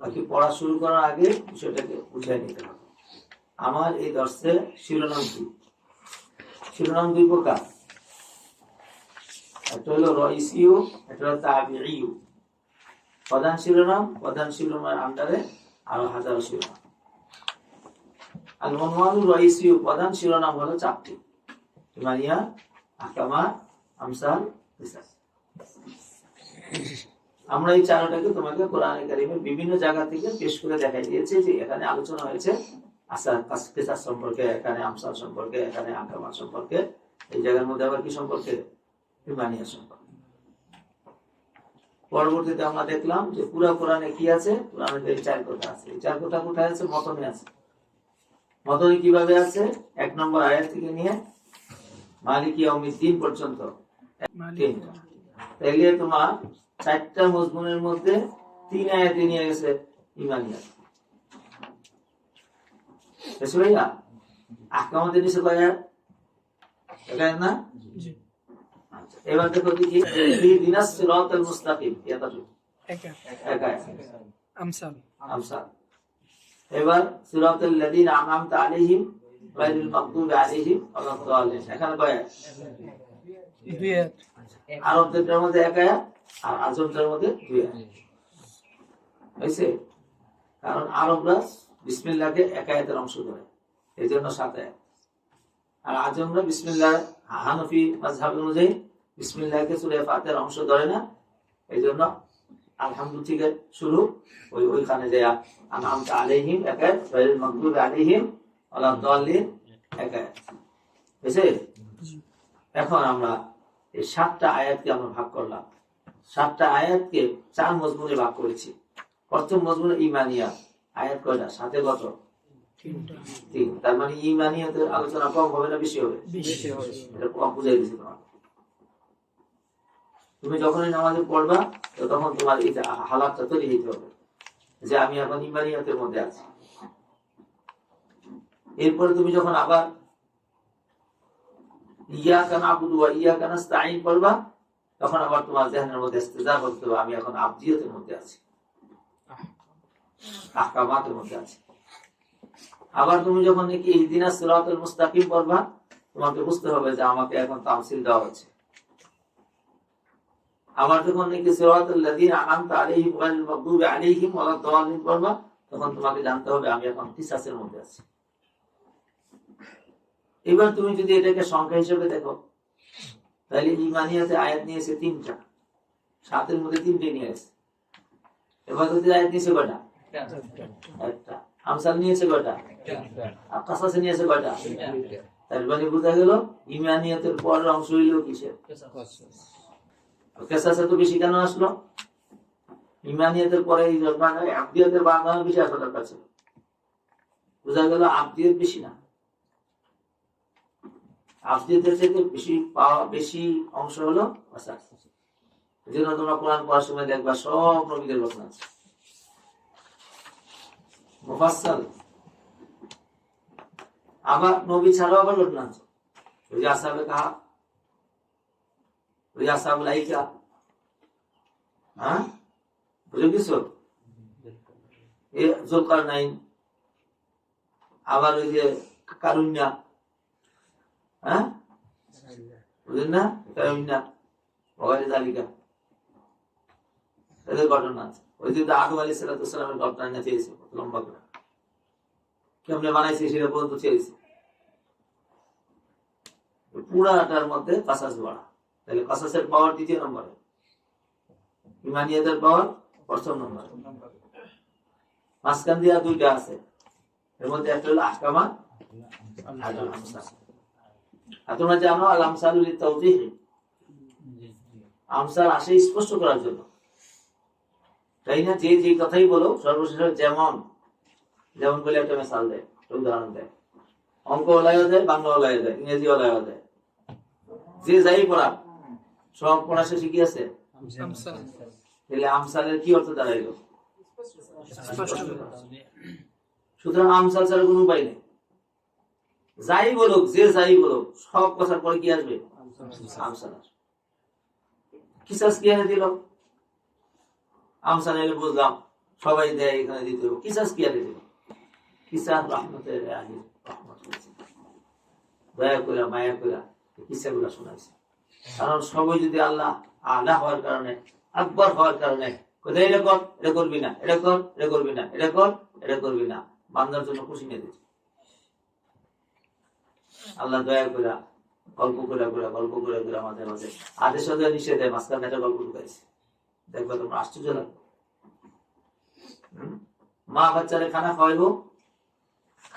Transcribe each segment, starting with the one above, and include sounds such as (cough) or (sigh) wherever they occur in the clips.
বাকি পড়া শুরু করার আগে বিষয়টাকে বুঝিয়ে নিতে হবে। আমার এই দর্শে শিরোনাম কি শিরোনাম দুই প্রকার। একটা হলো রইসিউ, একটা হলো তাবিউ প্রধান শিরোনাম, প্রধান শিরোনামের আন্ডারে আরও হাজারো শিরোনাম। আর মনোয়ানুর রইসিউ, প্রধান শিরোনাম হলো চারটি। ইমানিয়া আকামা আমসাল কিসাস আমরা এই চারটাকে তোমাকে কোরআনে কারিমে বিভিন্ন জায়গা থেকে পেশ করে দেখাই দিয়েছি যে এখানে আলোচনা হয়েছে আসার কিসাস সম্পর্কে এখানে আমসাল সম্পর্কে এখানে আকামা সম্পর্কে এই জায়গার মধ্যে আবার কি সম্পর্কে? ইমানিয়া সম্পর্কে। পরবর্তীতে আমরা দেখলাম যে পুরা কোরআনে কি আছে? কোরআনে এই চার কথা আছে। এই চার কথা কোথায় আছে? মতনে আছে। মতনে কীভাবে আছে? এক নম্বর আয়াত থেকে নিয়ে মালিকি অমিদ্দিন পর্যন্ত। তিনটা। তাইলে তোমার চারটা মজমুনের মধ্যে তিন আয়াতে নিয়ে গেছে ইমানিয়া বেশি আহকামাতে নিচে কয় আয়াত? না? আচ্ছা, এবার দেখো দেখি। দিনাস সিরাতাল মুস্তাকিম এটা তো একা আমসাল আমসাল এবার সিরাতাল লাযিনা আনআমতা আলাইহিম গায়রিল মাগদুবি আলাইহিম ওয়ালা এখানে কয় আয়াত? দুই হাত আরবদের মধ্যে এক আয়াত। আর আজমদের মধ্যে দুই হয়েছে? কারণ আরবরা বিসমিল্লাহকে এক আয়াতের অংশ ধরে এই জন্য সাত আয়াত। আর আজমরা বিসমিল্লাহ হানফি মাঝহাব অনুযায়ী বিসমিল্লাহকে সুরে ফাতের অংশ ধরে না। এই জন্য আলহামদুল থেকে শুরু। ওই ওইখানে যে আনআমতা আলাইহিম, এক আয়াত, গায়রিল মাগদুবি আলাইহিম ওয়ালা দাল্লিন, এক আয়াত। এখন আমরা এই সাতটা আয়াতকে আমরা ভাগ করলাম। সাতটা আয়াতকে চার মজমুনে ভাগ করেছি। প্রথম মজমুনে ইমানিয়া আয়াত কয়টা? সাথে কত তিন। তার মানে ইমানিয়াতের আলোচনা কম হবে না বেশি হবে? এটা কম বুঝাই দিচ্ছি তোমার তুমি যখনই নামাজে পড়বা তো তখন তোমার এই হালাতটা তৈরি হইতে হবে যে আমি এখন ইমানিয়াতের মধ্যে আছি। এরপরে তুমি যখন আবার ইয়া কানা আবুদু ইয়া কানা স্তাইন পড়বা তখন আবার তোমার জেহানের মধ্যে ইস্তেজা করতে হবে, আমি এখন আবদিয়তের মধ্যে আছি। আহকামাতের মধ্যে আছি। আবার তুমি যখন নাকি ইহদিনা সিরাতুল মুস্তাকিম পড়বা তোমাকে বুঝতে হবে যে আমাকে এখন তামসিল দেওয়া হচ্ছে আবার যখন নাকি সিরাতুল লাযিনা আনআমতা আলাইহিম গায়রিল মাগদুবি আলাইহিম ওয়ালা দাল্লিন তখন তোমাকে জানতে হবে আমি এখন কিসাসের মধ্যে আছি। এবার তুমি যদি এটাকে সংখ্যা হিসেবে দেখো তাহলে ইমানিয়াতে আয়াত নিয়েছে তিনটা। সাতের মধ্যে তিনটে নিয়ে এবার যদি আয়াত নিয়েছে কয়টা? একটা। আমসাল নিয়েছে নিয়েছে তার মানে বোঝা গেল ইমানিয়াতের পরের অংশ হইল কিসের? কেসাসে। তো বেশি কেন আসলো? ইমানিয়াতের পরে এই বাংলায় আবদিয়াতের বাংলা বেশি আসা দরকার ছিল। বোঝা গেল আবদিয়ত বেশি না। আবদিয়তের থেকে বেশি বেশি অংশ হলো কাসাস এই তোমরা কোরআন পড়ার সময় দেখবা সব আছে। আবার নবী ছাড়াও আবার ঘটনা আছে। ওই আসাবে কাহা? ওই যে আসাবুল আইকা হ্যাঁ? বুঝে এ জোকার নাইন। আবার ওই যে কারুন্যা। হ্যাঁ যে পুরাটার মধ্যে কাসাস বাড়া। তাহলে কাসাসের পাওয়ার দ্বিতীয় নম্বরে। ইমানিয়াতের পাওয়ার প্রথম নম্বরে। মাঝখান দিয়া দুইটা আছে। এর মধ্যে একটা হলো আহকামা আর তোমরা জানো আল আমসালুল আমসাল আসে স্পষ্ট করার জন্য। তাই না? যে যে কথাই বলো সর্বশেষ যেমন যেমন বলে একটা মেসাল দেয় উদাহরণ দেয়। অঙ্ক ওলাইও দেয় বাংলা ওলাইও দেয় ইংরেজি ওলাইও দেয়। যে যাই পড়া সব পড়া সে শিখি আছে। তাহলে আমসালের কি অর্থ দাঁড়াইলো? সুতরাং আমসাল ছাড়া কোনো উপায় নেই। যাই বলুক যে যাই বলুক সব কথার পরে কি আসবে? কিসাস কি এনে দিল? আমসাল এলে বুঝলাম সবাই দেয় এখানে দিতে হবে। কিসাস কি দেবে কিসাস রহমতের দয়া করে মায়া করে কিসা গুলা শোনাইছে। কারণ সবাই যদি আল্লাহ আলা হওয়ার কারণে আকবর হওয়ার কারণে কোথায় এটা কর এটা করবি না এটা কর এটা করবি না এটা কর এটা করবি না বান্দার জন্য খুশি নিয়ে দিচ্ছে। আল্লাহ দয়া করে গল্প করে করে, গল্প করে করে মাঝে মাঝে আদেশ নিষেধ মাঝখানে একটা গল্প ঢুকাইছে। দেখবে তোমরা আশ্চর্য লাগবে। মা বাচ্চারে খানা খাওয়াইবো?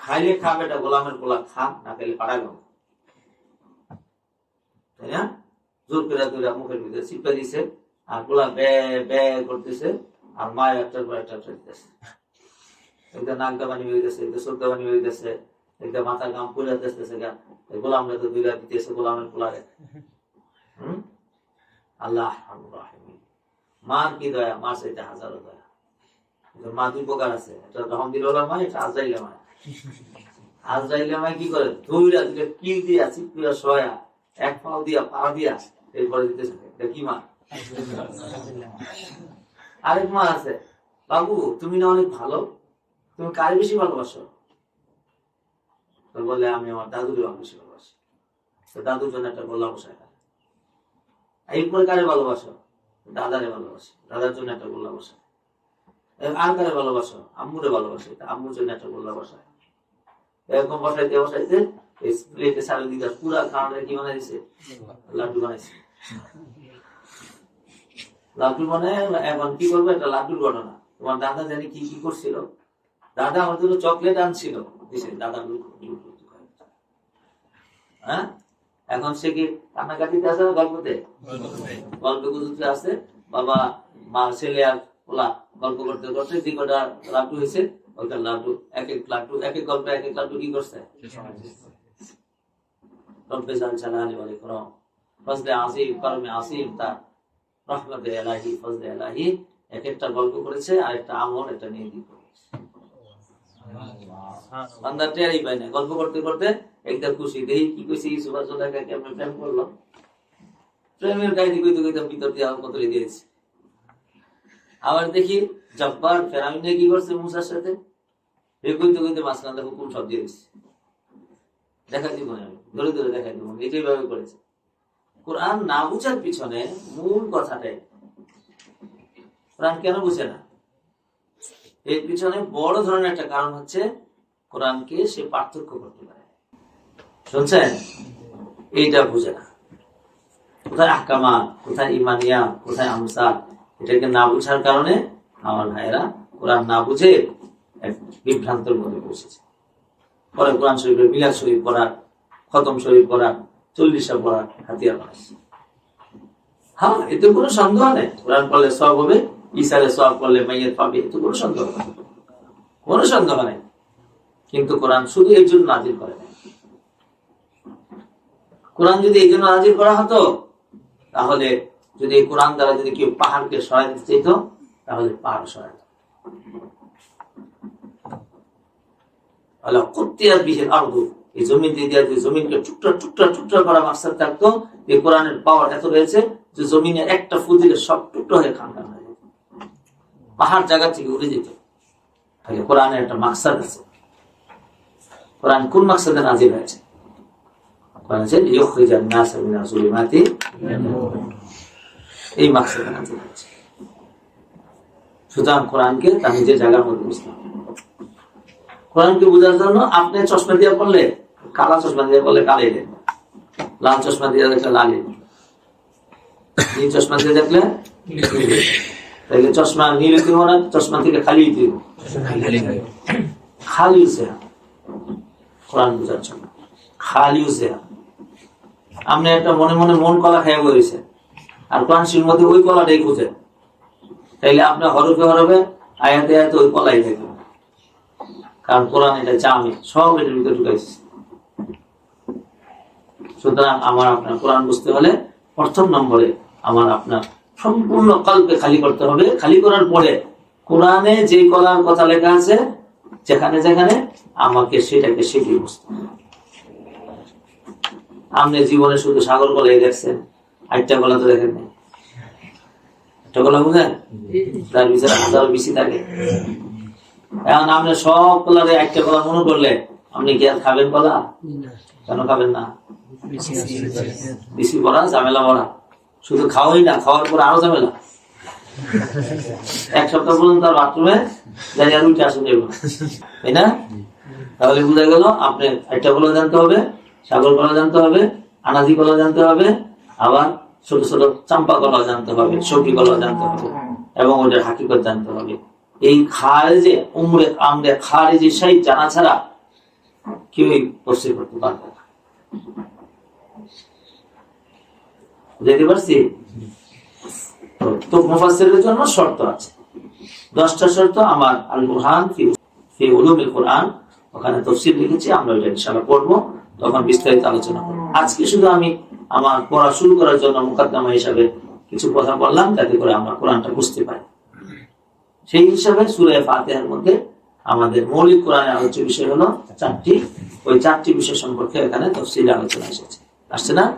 খাইলে খা বেটা, গোলামের গোলা খা, না খাইলে পাড়াইব তাই না? জোর করে করে মুখের ভিতরে চিপে দিছে, আর গোলা বে বে করতেছে, আর মা একটার পর একটা দিতেছে। একটা নাক দাবানি হয়ে গেছে চোখ দাবানি হয়ে গেছে। একটা মাথা গাম পুরে দিতেছে গা। গোলামরা তো দুইটা দিতেছে গোলামের পোলারে। হুম? আল্লাহ মার কি দয়া? মার চাইতে হাজারো দয়া। মা দুই প্রকার আছে। একটা রহমদিল্লা মা এটা আজরাইলা মা আজরাইলা মা কি করে? দুইটা দুইটা কিল দিয়া চিপিয়া সয়া। এক পাও দিয়া, পা দিয়া এরপরে দিতেছে। এটা কি মা আরেক মা আছে। বাবু, তুমি না অনেক ভালো? তুমি কারে বেশি ভালোবাসো? বলে, আমি আমার অনেক বেশি ভালোবাসি। দাদুর জন্য একটা গোলা বসায় এরপরে কারে ভালোবাসো? দাদারে ভালোবাসি। দাদার জন্য একটা গোল্লা বসায়। আর কারে ভালোবাসো? আম্মুরে ভালোবাসে। আম্মুর জন্য একটা গোল্লা বসায়। এরকম বসাইতে বসাইতে এই প্লেটে সারা দিকে পুরা খাওয়াটা কি বানাই দিছে? লাড্ডু বানাইছে। লাড্ডু বানায় এখন কি করব একটা লাড্ডুর ঘটনা। তোমার দাদা জানি কি কি করছিল? দাদা আমাদের চকলেট আনছিল। দিছে দাদা লুক লুক হ্যাঁ? এখন সে কি কান্নাকাটিতে আছে না গল্পতে? গল্প গুজুতে আছে, বাবা, মা, ছেলে আর ওলা গল্প করতে করতে যে কটা লাড্ডু হয়েছে, ওইটা লাড্ডু, এক এক লাড্ডু, এক এক গল্পে এক এক লাড্ডু কি করছে? রব্বে জান জালালি ওয়াল ইকরাম। ফজলে আজিম করমে আজিম তার রহমতে এলাহি, ফজলে এলাহি, এক একটা গল্প করেছে আর একটা আমল, একটা নিয়ে দিয়ে বান্দা টেরই পায় না। গল্প করতে করতে একটা খুশি। দেখি কি কইছি কেমন প্রেম করলাম। প্রেমের ভিতর দিয়ে আলম কতরে দিয়েছি আবার দেখি জব্বার কি করছে মুসার সাথে? এ কইতে কইতে মাঝখান হুকুম সব দিয়েছি দেখাই দিব আমি। ধরে ধরে দেখাই দিব। এটাই ভাবে করেছে। কোরআন না বুঝার পিছনে মূল কথাটাই। কোরআন কেন বুঝে না? এর পিছনে বড় ধরনের একটা কারণ হচ্ছে কোরআনকে সে পার্থক্য করতে পারে। শুনছেন? এইটা বুঝে না। কোথায় আহকামা কোথায় ইমানিয়া কোথায় আমসা এটাকে না বুঝার কারণে আমার ভাইয়েরা কোরআন না বুঝে এক বিভ্রান্তর মধ্যে বসেছে। পরে কোরআন শরীফের বিলাস শরীফ পড়ার খতম শরীফ পড়ার চল্লিশা পড়ার হাতিয়ার বানাচ্ছে হ্যাঁ এতে কোনো সন্দেহ নেই। কোরআন পড়লে সব হবে। ইসারে সব পড়লে মাইয়ের পাবে এতে কোনো সন্দেহ নেই। কোনো সন্দেহ নেই। কিন্তু কোরআন শুধু এই জন্য নাজির করে নাই। কোরআন যদি এই জন্য নাজির করা হতো, তাহলে যদি এই কোরআন দ্বারা যদি কেউ পাহাড়কে সরাই দিতে চাইত, তাহলে পাহাড় সরাই এই জমিন দিয়ে জমিনকে টুকরা টুকরা টুকরা করা মাকসাদ থাকতো এই কোরআনের পাওয়ার এত রয়েছে যে জমিনে একটা ফু দিলে সব টুকরো হয়ে খান হয়ে পাহাড় জায়গা থেকে উড়ে যেত। তাহলে কোরআনের একটা মাকসাদ আছে। কোরআন কোন মাকসাদে নাজির হয়েছে? কোরআন আছে নাসা এই মাকসাদে নাজির হয়েছে। সুতরাং কোরআনকে তার নিজের জায়গার মধ্যে বুঝতে কোরআনকে বোঝার জন্য আপনি চশমা দিয়ে পড়লে, কালা চশমা দিয়ে পড়লে কালে দেন লাল চশমা দিয়ে দেখলে লালে নীল চশমা দিয়ে দেখলে তাহলে চশমা নীল দিব না? চশমা থেকে খালি দিব খালি কোরআন বোঝার জন্য। আপনি একটা মনে মনে মন কলা বলেছে আর কোরআন শির মধ্যে ওই কলাটাই খুঁজে। তাইলে আপনার হরফে হরফে আয়াতে আয়াতে ওই কলাই কারণ কোরআন এটা জামে সব এটার ভিতরে ঢুকাইছে। সুতরাং আমার আপনার কোরআন বুঝতে হলে প্রথম নম্বরে আমার আপনার সম্পূর্ণ কল্পে খালি করতে হবে। খালি করার পরে কোরআনে যে কলার কথা লেখা আছে যেখানে যেখানে আমাকে সেটাকে সেটি বুঝতে হবে। আপনি জীবনে শুধু সাগর কলাই দেখছেন আটটা কলা তো দেখেন এটা বলা বুঝেন? তার ভিতরে হাজারো বেশি থাকে। এখন আপনি সব কলারে একটা কলা মনে করলে আপনি কি আর খাবেন কলা? কেন খাবেন না? বেশি বড়া ঝামেলা বড়া শুধু খাওয়াই না, খাওয়ার পর আরও যাবে না এক সপ্তাহ পর্যন্ত আর বাথরুমে আর উঠে আসুন যাব তাই না? তাহলে বোঝা গেল, আপনি একটা কলা জানতে হবে, সাগর কলা জানতে হবে, আনাজি কলা জানতে হবে, আবার ছোট ছোট চাম্পা কলা জানতে হবে, সবজি কলা জানতে হবে, এবং ওটার হাকিকত জানতে হবে। এই খারেজে উমরে, আমরে খারেজে সেই জানা ছাড়া কেউই তফসিল করতে পারবে না। বুঝতে পারছি? তো- মুফাসসিরের জন্য শর্ত আছে। দশটা শর্ত আমার আল কুরআন ফি উলুমিল কোরআন। ওখানে তফসিল লিখেছি, আমরা ওইটা ইনশাআল্লাহ পড়ব, তখন বিস্তারিত আলোচনা করব। আজকে শুধু আমি আমার পড়া শুরু করার জন্য মুকাদ্দমা হিসাবে কিছু কথা বললাম, যাতে করে আমরা কোরআনটা বুঝতে পারি। সেই হিসাবে সুরে ফাতিহার মধ্যে আমাদের মৌলিক কোরআনের আলোচ্য বিষয় হলো চারটি। ওই চারটি বিষয় সম্পর্কে এখানে তফসিল আলোচনা এসেছে। আসছে না?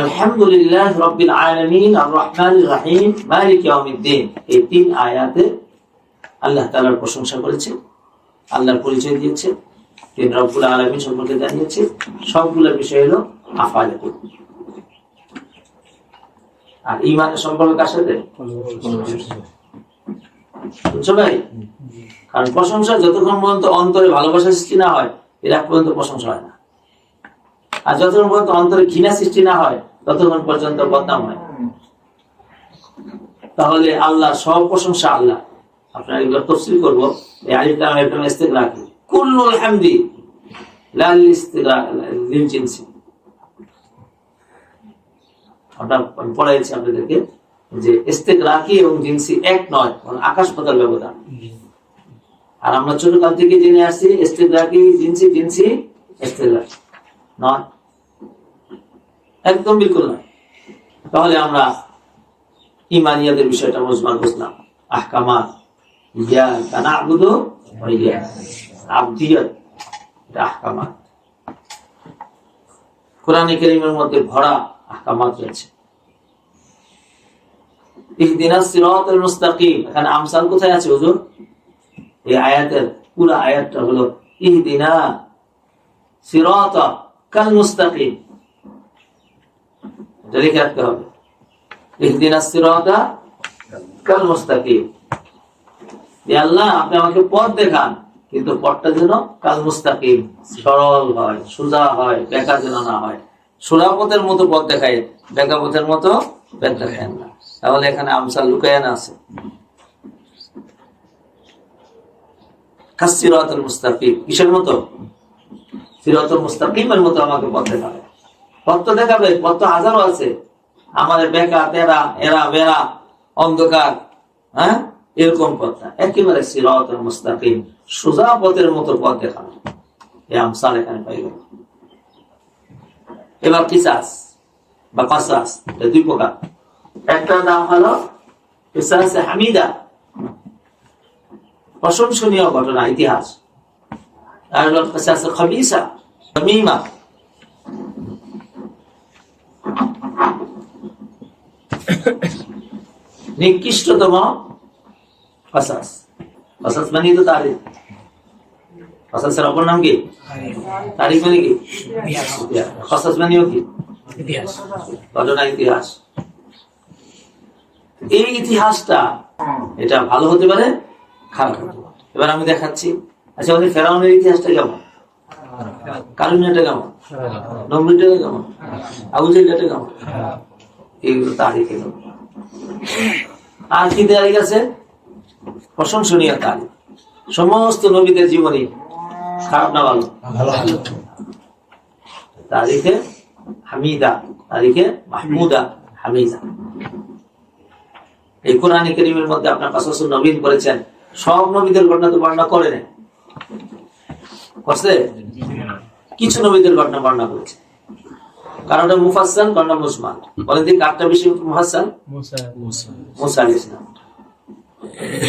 আলহামদুলিল্লাহ রব্বিল আলামিন আর রহমানির রহিম, মালিক ইয়াউমিদ্দিন। এই তিন আয়াতে আল্লাহ তাআলার প্রশংসা করেছে আল্লাহর পরিচয় দিয়েছে তিনি রব্বুল আলামিন সম্পর্কে জানিয়েছে সবগুলো বিষয় হলো আফালে আর ইমানের সম্পর্ক কার সাথে? বুঝছ ভাই? কারণ প্রশংসা যতক্ষণ পর্যন্ত অন্তরে ভালোবাসা সৃষ্টি না হয়, এরা পর্যন্ত প্রশংসা হয় না। আর যতক্ষণ পর্যন্ত অন্তরে ঘৃণা সৃষ্টি না হয়, ততক্ষণ পর্যন্ত বদনাম হয়। তাহলে আল্লাহ সব প্রশংসা আল্লাহ। আপনার তফসিল করব জিনসি। পড়াইছি আপনাদেরকে যে ইস্তেগরাকি এবং জিনসি এক নয় আকাশ পাতাল ব্যবধান। আর আমরা ছোটকাল থেকে জেনে আসছি ইস্তেগরাকি জিনসি জিনসি ইস্তেগরাকি নয়। একদম বিলকুল নয় তাহলে আমরা ইমানিয়াদের বিষয়টা মজমান বুঝলাম। আহকামাত আহকামাত। কোথায় আছে হুজুর? এই আয়াতের পুরো আয়াতটা হলো, ইহদিনা সিরাতা কাল মুস্তাকিম। আমাকে পথ দেখান, কিন্তু পথটা যেন কাল মুস্তাকিম সরল হয়, সোজা হয় বেকা যেন না হয়। সোজা পথের মতো পথ দেখায় বেকা পথের মতো পথ দেখায় না। তাহলে এখানে আমসাল লুকায়ানা আছে। কাসিরাতুল মুস্তাকিম কিসের মতো? সিরাতুল মুস্তাকিমের মতো আমাকে পথ দেখাবে। পথ তো দেখাবে পথ তো হাজারো আছে। আমাদের বেকা, তেরা, এরা বেড়া অন্ধকার হ্যাঁ? এরকম পথ না। একেবারে সিরাতুল মুস্তাকিম, সোজা পথের মতো পথ দেখানো। এই আমসাল এখানে পাই গেল। এবার কিসাস বা কাসাস দুই প্রকার। একটা নাম হলো কিসাসে হামিদা। প্রশংসনীয় ঘটনা, ইতিহাস। আর হলো কিসাসে খাবিসা তামিমা (coughs) নিকৃষ্টতম কাসাস কাসাস মানে তো তারিখ। কাসাসের অপর নাম কি? তারিখ। মানে কি? মানেও কি? ইতিহাস। ঘটনা ইতিহাস। এই ইতিহাসটা এটা ভালো হতে পারে খারাপ হতে পারে। এবার আমি দেখাচ্ছি। আচ্ছা ওদের ফেরাউনের ইতিহাসটা কেমন? কারুনিয়াটা কেমন? নমরুদটা কেমন কেমন এইগুলো তারিখে কেমন আর কি তারিখ আছে? প্রশংসনীয় তারিখ। সমস্ত নবীদের জীবনী খারাপ না ভালো? তারিখে হামিদা তারিখে মাহমুদা হামিদা। এই কোরআন করিমের মধ্যে আপনার কাসাসুল নবীন করেছেন। সব নবীদের ঘটনা তো বর্ণনা করে নেন করছে? কিছু নবীদের ঘটনা বর্ণনা করেছে। কারণ ওটা মুফাসান কারণটা মুসমান বলে দিন কারটা বেশি মুফাসান মুসা।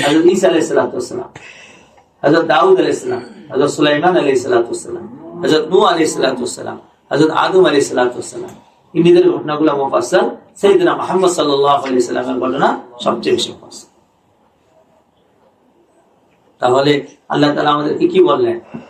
আলী ইসলাম হজরত সালাতাম দাউদ ইসলাম হজরত সুলাইমান আলাই সালাতাম হজরত নু আলাই সালাতাম হজরত আদম আলাই সালাতাম ইনিদের ঘটনাগুলো মুফাসাল সেইদিনা মোহাম্মদ সাল্লাহ আলি সাল্লামের ঘটনা সবচেয়ে বেশি মুখস্থ তাহলে আল্লাহ তালা আমাদেরকে কি বললেন?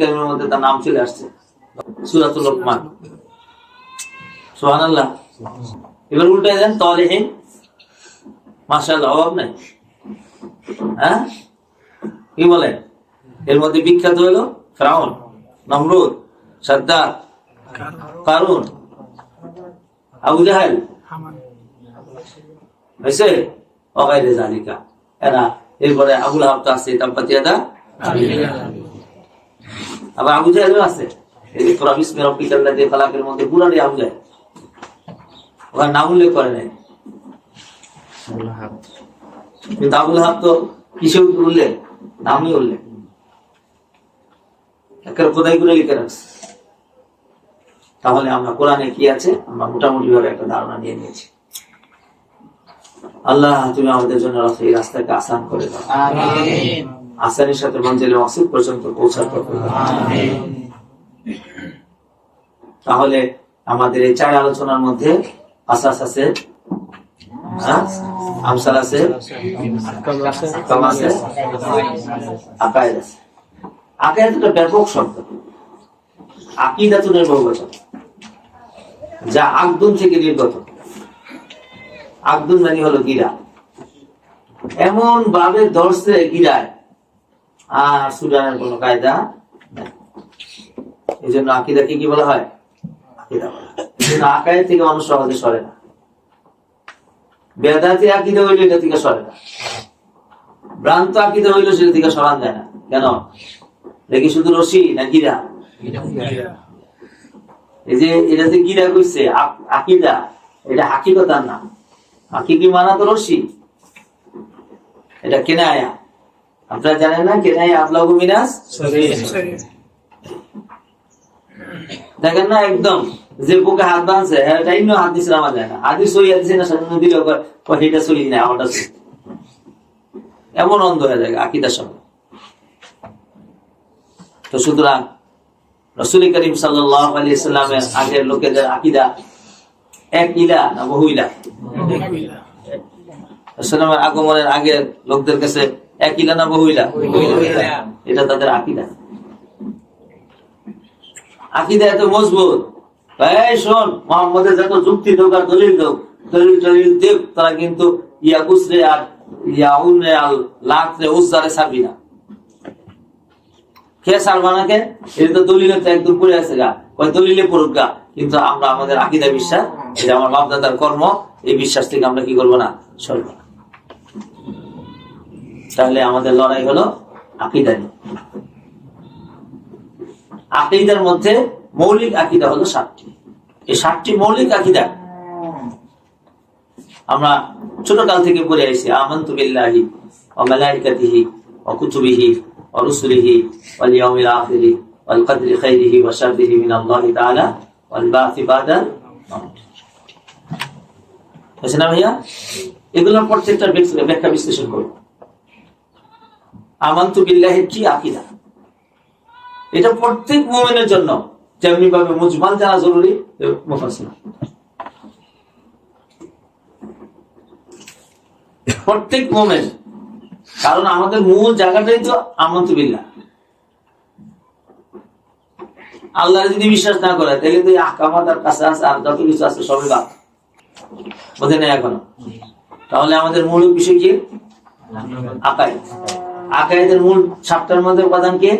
কারিমের মধ্যে তার নাম চলে আসছে। সুরাতুল লোকমান। এবার দেন তলেহীন অভাব নাই। হ্যাঁ? কি এর মধ্যে বিখ্যাত হলো ফ্রাউন, নমরুদ সাদ্দা কারুন, আবু জাহেল। হয়েছে? অগাইরে জালিকা। এরা, এরপরে আবুল হাফ আছে তাম্পাতিয়াদা আবার আবু জাহেলও আছে। এই মধ্যে আবু জাহেল। ওখানে নাম উল্লেখ করে নাই। কিন্তু আবুল হাব তো কিসে উল্লেখ? নামই উল্লেখ। লিখে তাহলে আমরা কোরআনে কি আছে? আমরা মোটামুটি ভাবে একটা ধারণা নিয়ে নিয়েছি। আল্লাহ তুমি আমাদের জন্য এই রাস্তাকে আসান করে দাও। আসানের সাথে মঞ্জিলে মসজিদ পর্যন্ত পৌঁছাতে তাহলে আমাদের এই চার আলোচনার মধ্যে আসাস আছে হ্যাঁ? ব্যাপক যা আকদুন থেকে নির্গত। মানে হলো গিরা। এমন ভাবে ধরছে গিরায় আর সুদানের কোন কায়দা এই জন্য আকিদাকে কি বলা হয়? আকিদা বলা হয়। এটা থেকে না। কেন? দেখি শুধু রশি না এই যে এটা যে এটা হাকিকতার না হাকিকি মানা তো রশি। এটা কেনায়া। আপনারা জানেন না কেনায়া আবলাগু মিনাস দেখেন না একদম যে বুকে হাত বাঁধছে হ্যাঁ টাইম হাত দিছে আমার যায় না হাদিস সই হাদিস না সামনে দিলে সেটা সই না ওটা এমন অন্ধ হয়ে যায় আকিদার সঙ্গে তো সুতরাং রসুল করিম সাল্লাহ আলী ইসলামের আগের লোকেদের আকিদা এক ইলা না বহু ইলা? ইসলামের আগমনের আগের লোকদের কাছে না এটা তাদের আকিদা। আকিদা এত মজবুত। এই শোন মোহাম্মদের যত যুক্তি হোক আর দলিল হোক দলিল দেব তারা কিন্তু আর উজ্জারে ছাড়বি না। কে ছাড়বা না কে? এটা তো দলিলে তো একদম পড়ে আছে গা। ওই দলিলে পড়ুক গা। কিন্তু আমরা আমাদের আকিদা বিশ্বাস এটা আমার বাপ দাদার কর্ম এই বিশ্বাস থেকে আমরা কি করব না? সরব তাহলে আমাদের লড়াই হলো আকিদা নিয়ে। আকিদার মধ্যে মৌলিক আকিদা হলো সাতটি। এই সাতটি মৌলিক আকিদা আমরা ছোট কাল থেকে পড়ে আসি আমান্তু বিল্লাহি ওয়া মালাইকাতিহি ওয়া কুতুবিহি ওয়া রুসুলিহি ওয়াল ইয়াউমিল আখিরি ওয়াল কদরি খাইরিহি ওয়া শাররিহি মিন আল্লাহি তাআলা ওয়াল বাসি বাদাল বুঝছেন ভাইয়া? এগুলোর প্রত্যেকটা ব্যাখ্যা বিশ্লেষণ করব আমান্তু কি আকিদা এটা প্রত্যেক মোমেনের জন্য যেমনি ভাবে জানা জরুরি প্রত্যেক মোমেন, কারণ আমাদের মূল জায়গাটাই তো আমন্তুবিল্লাহ আল্লাহ যদি বিশ্বাস না করে, তাহলে তো এই আহকামাত আর কাছে আছে, আর যত কিছু আছে সবই বাদ বোঝে নেই এখনও? তাহলে আমাদের মূল বিষয় কি? আকাই আকাইদের মূল সাতটার মধ্যে উপাদান কে?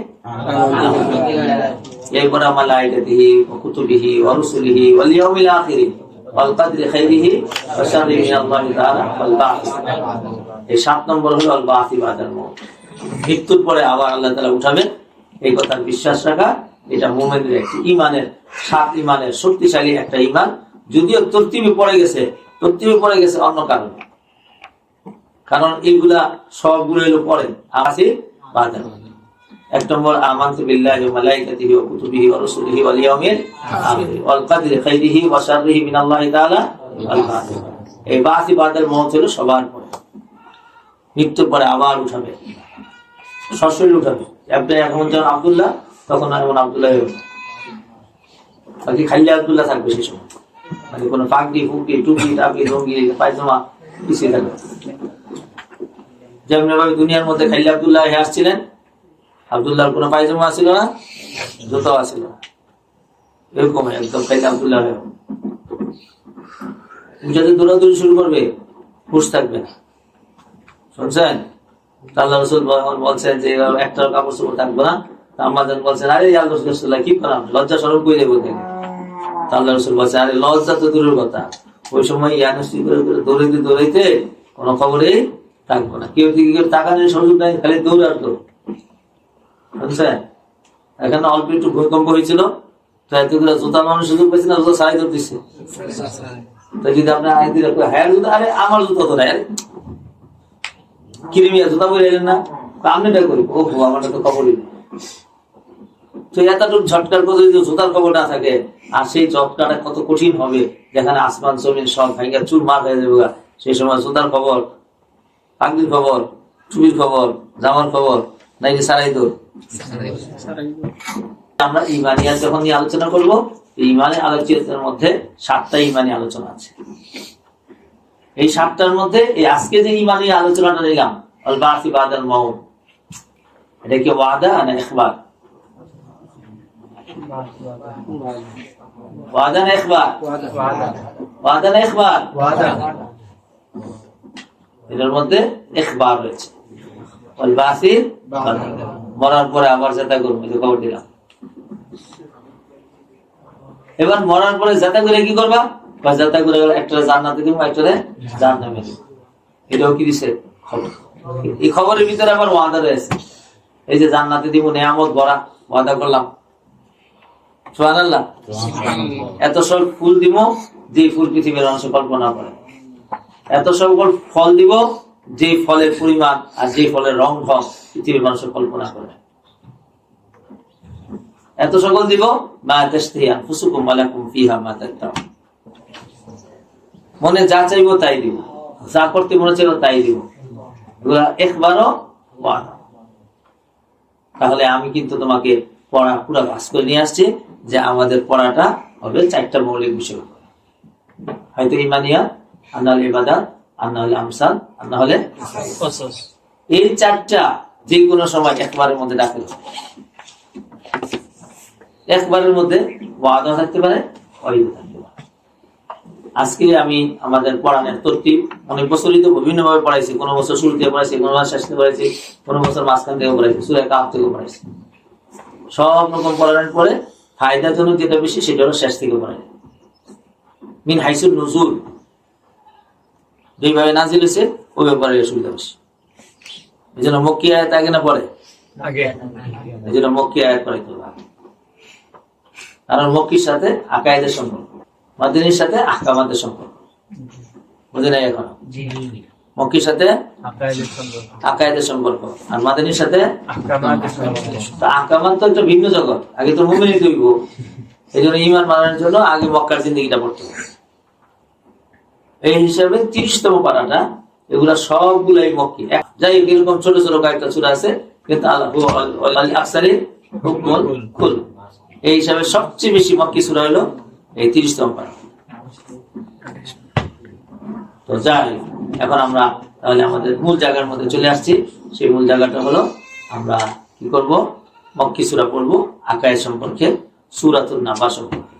এরপরে মালাইকাতিহি ওয়া কুতুবিহি ওয়া রুসুলিহি ওয়াল ইয়াউমিল আখিরি ওয়াল কদরি খাইরিহি ওয়া শাররিহি মিন আল্লাহি তাআলা এই সাত নম্বর হলো আল মৃত্যুর পরে আবার আল্লাহ তাআলা উঠাবেন। এই কথার বিশ্বাস রাখা, এটা মুমিনের একটি ঈমানের, সাত ঈমানের শক্তিশালী একটা ঈমান। যদিও তর্তিবে পড়ে গেছে, তর্তিবে পড়ে গেছে অন্য কারণে। কারণ এইগুলা সবগুলো এলো পড়ে আছে এক নম্বর বিল্লাহি ওয়া ওয়া কুতুবিহি ওয়া রুসুলিহি ইয়াউমিল আখির। ওয়াল খাইরিহি ওয়া শাররিহি মিনাল্লাহি তাআলা ওয়াল এই বাসি বাদের মহৎ হলো সবার পরে। মৃত্যুর পরে আবার উঠাবে। সশরীর উঠাবে। এখন যেমন আব্দুল্লাহ, তখন এমন আব্দুল্লাহ হয়ে বাকি খাইলে আব্দুল্লাহ থাকবে সে সময়। মানে কোনো পাগড়ি ফুকড়ি টুপি টাপি রঙ্গি পায়জামা যেমন ভাবে দুনিয়ার মধ্যে খাইলে আব্দুল্লাহ আসছিলেন, আব্দুল্লাহর কোনো পায়জামা ছিল না, জুতাও ছিল এরকম একদম খাইলে আব্দুল্লাহ যদি দৌড়াদৌড়ি শুরু করবে, হুশ থাকবে না। শুনছেন? আল্লাহ রসুল বল- বলছেন যে একটা কাপড় চোপড় থাকব না। আমাদের বলছেন, আরে আল্লাহ রসুল্লাহ কি করাম? লজ্জা স্বরূপ করে দেবো আল্লাহ রসুল বলছে আরে লজ্জা তো দূরের কথা। ওই সময় ইয়ানুষ্টি করে দৌড়াইতে দৌড়াইতে কোনো খবরেই থাকব না। কেউ দিকে কেউ তাকানোর সুযোগ নাই খালি তো বুঝছেন? এখানে অল্প একটু ভূমিকম্প হয়েছিল দৌড় হ্যাঁ আরে আমার কিরিমিয়া না। ও আমার তো তো জুতার খবর না থাকে আর সেই ঝটকাটা কত কঠিন হবে, যেখানে আসমান, জমিন সব ভাঙ্গা চুর মার হয়ে যাবে সেই সময় জুতার খবর পাগড়ির খবর, চুরির খবর, জামার খবর নাকি সারাই দৌড় আমরা ইমানিয়াত যখন নিয়ে আলোচনা করব, ইমানে আলোচনার মধ্যে সাতটা ইমানি আলোচনা আছে। এই সাতটার মধ্যে এই আজকে যে ইমানি আলোচনাটা নিলাম আল বাদাল মাউত এটা কি ওয়াদা না ইখবার? ওয়াদা না ইখবার? ওয়াদা। না ইখবার? এটার মধ্যে ইখবার রয়েছে। আল বাসি মরার পরে আবার যেটা করব যে খবর দিলাম। এবার মরার পরে যাতা করে কি করবা? বা যাতা করে একটা জান্নাতে দিব একটা জান্নামে দিব। এটাও কি দিছে? খবর। এই খবরের ভিতরে আবার ওয়াদা রয়েছে। এই যে জান্নাতে দিব নিয়ামত ভরা ওয়াদা করলাম। সুবহানাল্লাহ। এত সব ফুল দিব যে ফুল পৃথিবীর মানুষ কল্পনা করে। এত সকল ফল দিব যে ফলের পরিমাণ আর যে ফলের রং ঢং পৃথিবীর মানুষ কল্পনা করে। এত সকল দিব মা ফিহা মনে যা চাইব তাই দিব যা করতে মনে চাইব তাই দিব। এগুলা একবারও তাহলে আমি কিন্তু তোমাকে পড়া পুরা বাস করে নিয়ে আসছি। যে আমাদের পড়াটা হবে চারটা মৌলিক বিষয় হয়তো ইমানিয়া আর নাহলে ইবাদাত আর নাহলে আমসাল আর নাহলে এই চারটা যে কোনো সময় একবারের মধ্যে ডাকতে একবারের মধ্যে ওয়াদা থাকতে পারে অইদ থাকতে আজকে আমি আমাদের পড়ানোর তরতিব অনেক বছরই তো বিভিন্ন ভাবে পড়াইছি। কোনো বছর শুরু থেকে পড়াইছি, কোনো বছর শেষ থেকে পড়াইছি, কোনো বছর মাঝখান থেকে পড়াইছি সুরে কাপ থেকে পড়াইছি। সব রকম পড়ানোর পরে ফায়দাজনক যেটা বেশি সেটা হলো শেষ থেকে পড়াই মিন হাইসুল নজুল। যেভাবে নাজিল হয়েছে ওই ব্যাপারে সুবিধা বেশি। এই জন্য মক্কি আয়াত আগে না পড়ে এই জন্য মক্কি আয়াত হবে আগে। কারণ মক্কির সাথে আকায়েদের সম্পর্ক মাদিনীর সাথে আহকামাদের সম্পর্ক। বুঝে নাই এখন? জি। মক্কির সাথে? আকায়েদের সম্পর্ক। আর মাদিনীর সাথে? সম্পর্ক। তো একটা ভিন্ন জগৎ। আগে তো মুমিনি তৈব। এই জন্য ইমান মানার জন্য আগে মক্কার জিন্দগিটা পড়তে এই হিসাবে তিরিশতম পাড়াটা এগুলা সবগুলাই মক্কি। এক- যাই হোক এরকম ছোট ছোট কয়েকটা চূড়া আছে কিন্তু আকসারি হুকমুল খুল। এই হিসাবে সবচেয়ে বেশি মক্কি চূড়া হলো এই তিরিশতম পাড়া। তো যাই এখন আমরা তাহলে আমাদের মূল জায়গার মধ্যে চলে আসছি। সেই মূল জায়গাটা হলো আমরা কি করব? মক্কি সুরা পড়ব আকায় সম্পর্কে সুরাতুল নাবা সম্পর্কে।